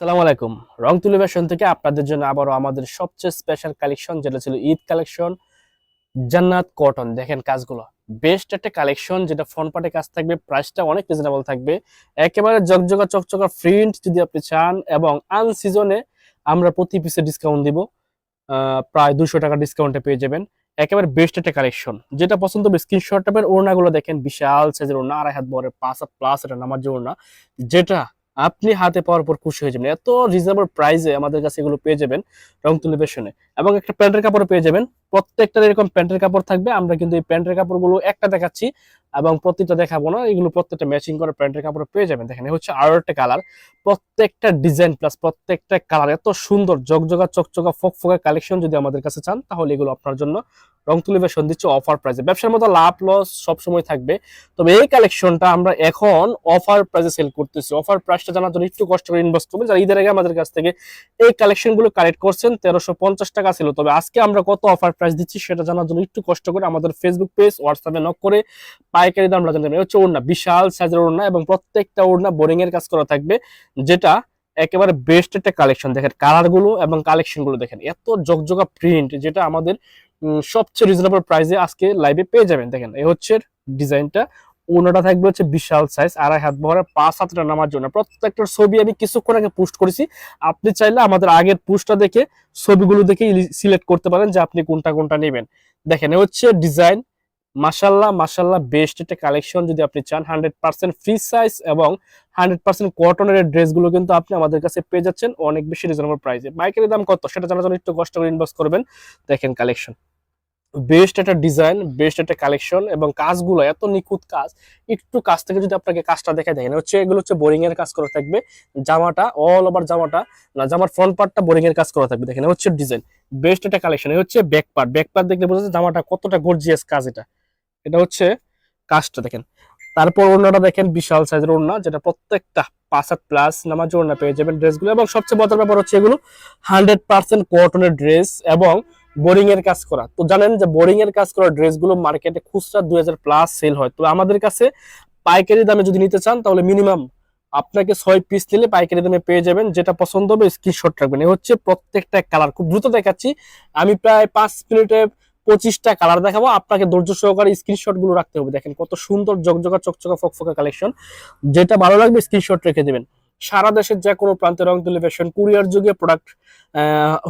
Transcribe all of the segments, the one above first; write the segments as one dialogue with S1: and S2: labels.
S1: সালাম আলাইকুম। রং তুলি ফ্যাশন থেকে আপনাদের জন্য আবারও আমাদের সবচেয়ে স্পেশাল কালেকশন যেটা ছিল ঈদ কালেকশন জান্নাত কটন দেখেন কাজগুলো। বেস্ট একটা কালেকশন যেটা ফ্রন্ট পার্টে কাজ থাকবে প্রাইসটা অনেক রিজনেবল থাকবে। একেবারে জকজকা চকচকা প্রিন্ট যদি আপনি চান এবং আন সিজনে আমরা প্রতি পিসে ডিসকাউন্ট দিব। প্রায় দুশো টাকা ডিসকাউন্টে পেয়ে যাবেন। একেবারে বেস্ট একটা কালেকশন যেটা পছন্দ হবে স্ক্রিনশট টাইপের ওড়নাগুলো দেখেন বিশাল সাইজের ওড়না, আড়াই হাত বড় পাঁচ প্লাস এটা নামার যে ওড়না। যেটা আপনি হাতে পাওয়ার পর খুশি হয়ে যাবেন। এত রিজনেবল প্রাইসে আমাদের কাছে এগুলো পেয়ে যাবেন রং তুলি ফ্যাশনে এবং একটা প্যান্টের কাপড় পেয়ে যাবেন। প্রত্যেকটার এরকম প্যান্টের কাপড় থাকবে। আমরা কিন্তু এই প্যান্টের কাপড়গুলো একটা দেখাচ্ছি এবং প্রত্যেকটা দেখাবো না। এগুলো প্রত্যেকটা ম্যাচিং করে প্যান্টের কাপড় পেয়ে যাবেন। দেখেন হচ্ছে আরও একটা কালার প্রত্যেকটা ডিজাইন প্লাস প্রত্যেকটা কালার এত সুন্দর, জগজগা, চকচকা, ফকফকা কালেকশন যদি আমাদের কাছে চান, তাহলে এগুলো আপনার জন্য রং তুলি ফ্যাশন দিচ্ছে অফার প্রাইসে ব্যবসার মতো লাভ লস সবসময় থাকবে। তবে এই কালেকশনটা আমরা এখন অফার প্রাইসে সেল করতেছি। অফার প্রাইসটা জানার জন্য একটু কষ্ট করে ইনভেস্ট করবেন। যারা ঈদের আগে আমাদের কাছ থেকে এই কালেকশনগুলো কালেক্ট করছেন, তেরোশো টাকা ছিল। তবে আজকে আমরা কত অফার প্রাইস দিচ্ছি সেটা জানার জন্য একটু কষ্ট করে আমাদের ফেসবুক পেজ হোয়াটসঅ্যাপে নক করে পাইকারি দাম জানতে পারবেন। হচ্ছে ওড়না, বিশাল সাইজের ওড়না এবং প্রত্যেকটা ওড়না বোরিং এর কাজ করা থাকবে, যেটা একেবারে বেস্ট একটা কালেকশন দেখেন কালারগুলো এবং কালেকশনগুলো দেখেন, এত জকজকা প্রিন্ট যেটা আমাদের সবচেয়ে রিজনেবল প্রাইসে আজকে লাইভে পেয়ে যাবেন। দেখেন এ হচ্ছে ডিজাইনটা ওনাটা থাকবে হচ্ছে বিশাল সাইজ আড়াই হাত বহরে পাঁচ হাতটা নামার জন্য। প্রত্যেকটার ছবি আমি কিছুক্ষণ আগে পোস্ট করেছি। আপনি চাইলে আমাদের আগের পোস্টটা দেখে ছবিগুলো দেখে সিলেক্ট করতে পারেন যে আপনি কোনটা কোনটা নেবেন। দেখেন হচ্ছে ডিজাইন মাসাল্লাহ মাসাল্লাহ বেস্ট একটা কালেকশন যদি আপনি চান। হান্ড্রেড পার্সেন্ট ফ্রি সাইজ এবং হান্ড্রেড পার্সেন্ট কটনের ড্রেসগুলো কিন্তু আপনি আমাদের কাছে পেয়ে যাচ্ছেন। অনেক বেশি রিজনেবল প্রাইসে বাইকের দাম কত? সেটা জানার জন্য একটু কষ্ট করে ইনভেস্ট করবেন। দেখেন কালেকশন বেস্ট একটা ডিজাইন বেস্ট একটা কালেকশন এবং কাজগুলো, এত নিখুঁত কাজ, একটু কাজ থেকে যদি আপনাকে কাজটা দেখে দেখেন হচ্ছে, এগুলো হচ্ছে বোরিং এর কাজ করা থাকবে, জামাটা অল ওভার জামাটা, না, জামার ফ্রন্ট পার্টটা বোরিং এর কাজ করা থাকবে, দেখেন হচ্ছে ডিজাইন বেস্ট একটা কালেকশন এই হচ্ছে ব্যাক পার্ট ব্যাক পার্ট দেখলে বোঝা যায় জামাটা কতটা গর্জিয়াস কাজ এটা এটা হচ্ছে কাজটা, দেখেন, তারপর ওড়নাটা দেখেন, বিশাল সাইজের ওড়না, যেটা প্রত্যেকটা পাঁচ প্লাস নামাজ ওড়না পেয়ে যাবেন ড্রেসগুলো এবং সবচেয়ে মজার ব্যাপার হচ্ছে এগুলো হান্ড্রেড পার্সেন্ট কটনের ড্রেস এবং বোরিং এর কাজ করা। তো জানেন যে বোরিং এর কাজ করা ড্রেসগুলো মার্কেটে খুচরা দুই হাজার প্লাস সেল হয়। তো আমাদের কাছে পাইকারি দামে যদি নিতে চান, তাহলে মিনিমাম আপনাকে ছয় পিস নিলে পাইকারি দামে পেয়ে যাবেন। যেটা পছন্দ হবে স্ক্রিনশট রাখবেন। এ হচ্ছে প্রত্যেকটা কালার খুব দ্রুত দেখাচ্ছি। আমি প্রায় পাঁচ মিনিটে পঁচিশটা কালার দেখাবো। আপনাকে ধৈর্য সহকারে স্ক্রিনশটগুলো রাখতে হবে। দেখেন কত সুন্দর জকজকা চকচকা ফকফকা কালেকশন যেটা ভালো লাগবে স্ক্রিনশট রেখে দেবেন। সারা দেশের যে কোনো প্রান্তে রং তুলি ফ্যাশন কুরিয়ার যুগে প্রোডাক্ট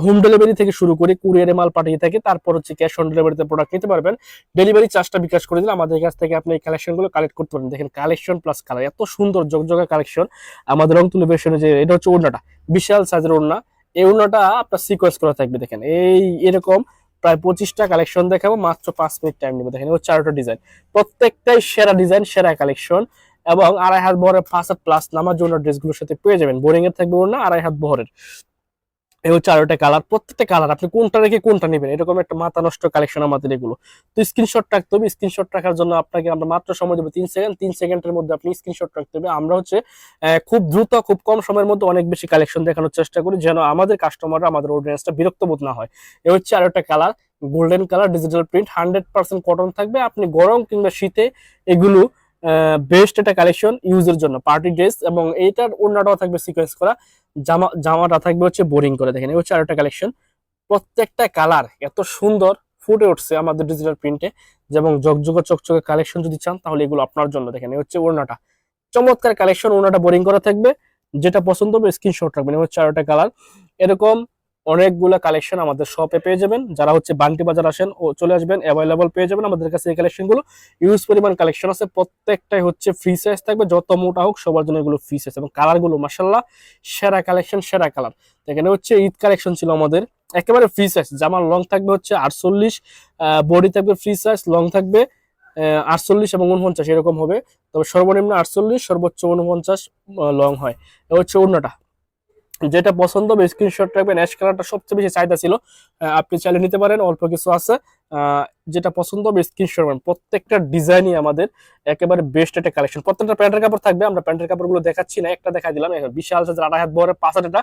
S1: হোম ডেলিভারি থেকে শুরু করে কুরিয়ারে মাল পাঠিয়ে থাকে, তারপর হচ্ছে ক্যাশ অন ডেলিভারিতে প্রোডাক্ট নিতে পারবেন। ডেলিভারি চার্জটা বিকাশ করে দিলে আমাদের কাছ থেকে আপনি এই কালেকশনগুলো কালেক্ট করতে পারেন দেখেন কালেকশন প্লাস কালার এত সুন্দর জকজকা কালেকশন আমাদের রং তুলি যে, এটা হচ্ছে ওড়নাটা, বিশাল সাইজের ওড়না। এই ওড়নাটা আপনার সিকোয়েন্স করা থাকবে, দেখেন। এই, এরকম প্রায় পঁচিশটা কালেকশন দেখাবো, মাত্র পাঁচ মিনিট টাইম নেবে। দেখেন হচ্ছে চারটা ডিজাইন প্রত্যেকটাই সেরা ডিজাইন সেরা কালেকশন এবং আড়াই হাত বহরের পাঁচ প্লাস নামার জন্য ড্রেসগুলোর সাথে পেয়ে যাবেন। বোরিং এর থাকবে না, আড়াই হাত বহরের। এই হচ্ছে আরোটা কালার প্রত্যেকটা কালার আপনি কোনটা রেখে কোনটা নেবেন? এরকম একটা মাথা নষ্ট কালেকশন আমাদের এগুলো। তো স্ক্রিনশট রাখতে হবে স্ক্রিনশট রাখার জন্য আপনাকে আমরা মাত্র সময় দেবো তিন সেকেন্ড তিন সেকেন্ডের মধ্যে আপনি স্ক্রিনশট রাখতে হবে। আমরা হচ্ছে খুব দ্রুত, খুব কম সময়ের মধ্যে অনেক বেশি কালেকশন দেখানোর চেষ্টা করি যেন আমাদের কাস্টমাররা আমাদের অডিয়েন্সটা বিরক্ত বোধ না হয়। এ হচ্ছে আরও একটা colour golden colour digital print hundred percent cotton থাকবে। আপনি গরম কিংবা শীতে এগুলো বেস্ট একটা কালেকশন ইউজের জন্য পার্টি ড্রেস এবং এইটার ওড়নাটাও থাকবে সিকোয়েন্স করা, জামা, জামাটা থাকবে হচ্ছে বোরিং করে, দেখেন, এই হচ্ছে আরেকটা কালেকশন প্রত্যেকটা কালার এত সুন্দর ফুটে উঠছে আমাদের ডিজিটাল প্রিন্টে যেমন জগজগ চকচকে কালেকশন যদি চান, তাহলে এগুলো আপনার জন্য, দেখেন, এই হচ্ছে ওড়নাটা। চমৎকার কালেকশন ওড়নাটা বোরিং করা থাকবে, যেটা পছন্দ হবে স্ক্রিনশট রাখবেন, এই হচ্ছে আরেকটা কালার এরকম অনেকগুলা কালেকশন আমাদের শপে পেয়ে যাবেন। যারা হচ্ছে বান্টি বাজার আসেন ও চলে আসবেন অ্যাভেলেবল পেয়ে যাবেন আমাদের কাছে এই কালেকশনগুলো। ইউজ পরিমাণ কালেকশন আছে, প্রত্যেকটাই হচ্ছে ফ্রি সাইজ থাকবে, যত মোটা হোক সবার জন্য এগুলো ফ্রি সাইজ এবং কালারগুলো মাসাল্লাহ সেরা কালেকশন সেরা কালার এখানে হচ্ছে ঈদ কালেকশন ছিল আমাদের। একেবারে ফ্রি সাইজ জামার লং থাকবে হচ্ছে আটচল্লিশ বডি থাকবে ফ্রি সাইজ লং থাকবে আটচল্লিশ এবং উনপঞ্চাশ এরকম হবে। তবে সর্বনিম্ন আটচল্লিশ, সর্বোচ্চ উনপঞ্চাশ লং হয়। হচ্ছে অন্যটা যেটা পছন্দ হবে স্ক্রিনশট রাখবেন। অ্যাশ কালারটা সবচেয়ে বেশি চাহিদা ছিল। আপনি চাইলে নিতে পারেন, অল্প কিছু আছে। যেটা পছন্দ হবে স্ক্রিনশট রাখবেন। প্রত্যেকটা ডিজাইনই আমাদের একেবারে বেস্ট একটা কালেকশন প্রত্যেকটা প্যান্টের কাপড় থাকবে, আমরা প্যান্টের কাপড়গুলো দেখাচ্ছি না। একটা দেখা দিলাম বিশাল সাইজের আড়াই হাত বরের পাঁচ এটা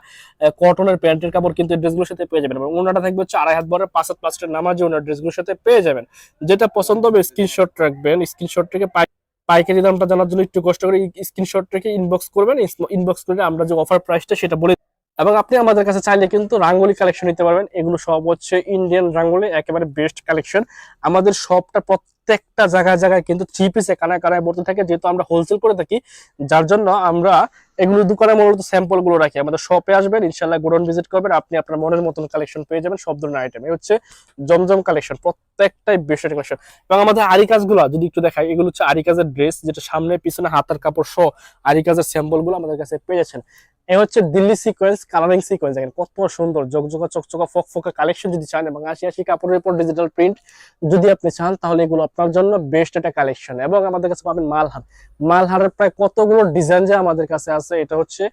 S1: কটনের প্যান্টের কাপড় কিন্তু ড্রেসগুলোর সাথে পেয়ে যাবেন। এবং ওনাটা থাকবে হচ্ছে আড়াই হাত বরের পাঁচ হাত পাঁচটা নামাজি ওনার ড্রেসগুলোর সাথে পেয়ে যাবেন। যেটা পছন্দ হবে স্ক্রিনশট রাখবেন। স্ক্রিনশট থেকে পাই পাইকারি দামটা জানার জন্য একটু কষ্ট করে স্ক্রিনশট রেখে ইনবক্স করবেন। ইনবক্স করে আমরা যে অফার প্রাইসটা সেটা বলে এবং আপনি আমাদের কাছে চাইলে কিন্তু রাঙ্গুলি কালেকশন নিতে পারবেন। এগুলো সব হচ্ছে ইন্ডিয়ান রাঙ্গুলি, একেবারে বেস্ট কালেকশন আমাদের সবটা প্রত্যেকটা জায়গায় জায়গায় কিন্তু থ্রি পিসে কানায় কানায় ভর্তি থাকে। যেহেতু আমরা হোলসেল করে থাকি, যার জন্য আমরা এগুলো দোকানে মূলত স্যাম্পলগুলো রাখি। আমাদের শপে আসবেন ইনশাল্লাহ গোডাউন ভিজিট করবেন, আপনি আপনার মনের মতন কালেকশন পেয়ে যাবেন, সব ধরনের আইটেম এই হচ্ছে জমজম কালেকশন প্রত্যেকটাই বেস্ট কালেকশন এবং আমাদের আরি কাজগুলো, যদি একটু দেখাই, এগুলো হচ্ছে আরি কাজের ড্রেস যেটা সামনে, পিছনে হাতের কাপড় সহ আরি কাজের স্যাম্পলগুলো আমাদের কাছে পেয়ে যাচ্ছেন। এ হচ্ছে দিল্লি সিকোয়েন্স কালারিং সিকোয়েন্স দেখেন কত সুন্দর জকজকা চকচকা ফক ফকা কালেকশন যদি চান এবং আশি আশি কাপড়ের উপর ডিজিটাল প্রিন্ট যদি আপনি চান, তাহলে এগুলো আপনার জন্য বেস্ট একটা কালেকশন এবং আমাদের কাছে পাবেন মালহার। মালহারের প্রায় কতগুলো ডিজাইন যে আমাদের কাছে আছে, এটা হচ্ছে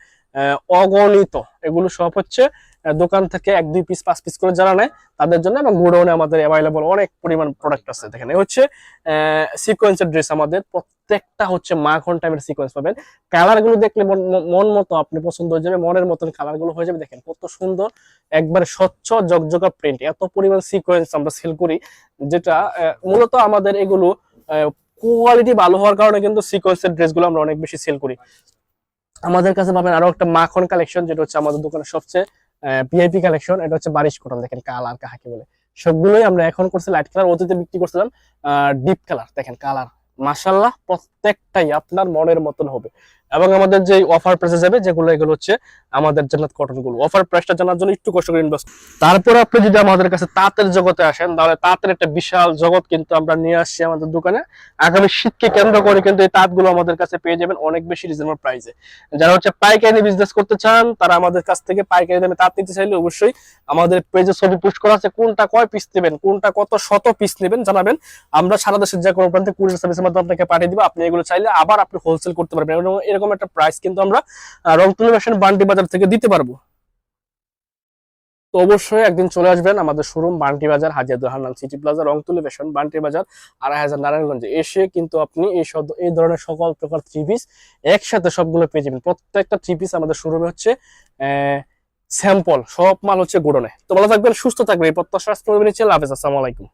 S1: অগণিত। এগুলো সব হচ্ছে দোকান থেকে এক, দুই পিস পাঁচ পিস করে যারা নেয়, তাদের জন্য এবং গোডাউনে আমাদের অ্যাভেলেবল অনেক পরিমাণ প্রোডাক্ট আছে। দেখেন এই হচ্ছে সিকোয়েন্সের ড্রেস আমাদের প্রত্যেকটা হচ্ছে মাখন টাইপের সিকোয়েন্স পাবেন। কালারগুলো দেখলে মন- মতো আপনি পছন্দ হয়ে যাবে, মনের মতন কালারগুলো হয়ে যাবে। দেখেন কত সুন্দর, একবারে স্বচ্ছ জকজকা প্রিন্ট এত পরিমাণ সিকোয়েন্স আমরা সেল করি, যেটা মূলত আমাদের এগুলো কোয়ালিটি ভালো হওয়ার কারণে কিন্তু সিকোয়েন্সের ড্রেসগুলো আমরা অনেক বেশি সেল করি। আমাদের কাছে পাবেন আরও একটা মাখন কালেকশন যেটা হচ্ছে আমাদের দোকানের সবচেয়ে ভিআইপি কালেকশন এটা হচ্ছে বারিশ কটন দেখেন কালার কাহাকে বলে। সবগুলোই আমরা এখন করছি লাইট কালার অতীতে বিক্রি করছিলাম ডিপ কালার দেখেন কালার মাসাল্লাহ প্রত্যেকটাই আপনার মনের মতন হবে। এবং আমাদের যে অফার প্রাইসে যাবে, যেগুলো এগুলো হচ্ছে আমাদের জান্নাত কটনগুলো। অফার প্রাইসটা জানার জন্য একটু কষ্ট করে ইনভেস্ট তারপর আপনি যদি আমাদের কাছে তাঁতের জগতে আসেন, তাহলে তাঁতের একটা বিশাল জগৎ কিন্তু আমরা নিয়ে আসছি আমাদের দোকানে। আগামী শীতকে কেন্দ্র করে কিন্তু এই তাঁতগুলো আমাদের কাছে পেয়ে যাবেন অনেক বেশি রিজনেবল প্রাইসে যারা হচ্ছে পাইকারি বিজনেস করতে চান, তারা আমাদের কাছ থেকে পাইকারি দামে তাঁত নিতে চাইলে অবশ্যই আমাদের পেজে ছবি পোস্ট করা আছে, কোনটা কয় পিস নেবেন, কোনটা কত শত পিস নেবেন জানাবেন। আমরা সারা দেশের যে কোনো প্রান্তে কুরিয়ার সার্ভিসের মাধ্যমে আপনাকে পাঠিয়ে দিব। আপনি এগুলো চাইলে আবার আপনি হোলসেল করতে পারবেন এবং এরকম একটা প্রাইস কিন্তু আমরা রংতুলি ফ্যাশন বান্টি বাজার থেকে দিতে পারব। তো অবশ্যই একদিন চলে আসবেন আমাদের showroom Bunty Bazar, হাজিয়াদুল Hannan city plaza Rongtuli fashion Banti Bazar, আড়াই হাজার নারায়ণগঞ্জে। এসে কিন্তু আপনি এই সব, এই ধরনের সকল প্রকার থ্রি পিস একসাথে সবগুলো পেয়ে যাবেন। প্রত্যেকটা থ্রি পিস আমাদের শোরুমে হচ্ছে স্যাম্পল সব মাল হচ্ছে গোডনে তো ভালো থাকবেন, সুস্থ থাকবেন। এই প্রত্যাশা করবেন লাভ আসসালামু আলাইকুম।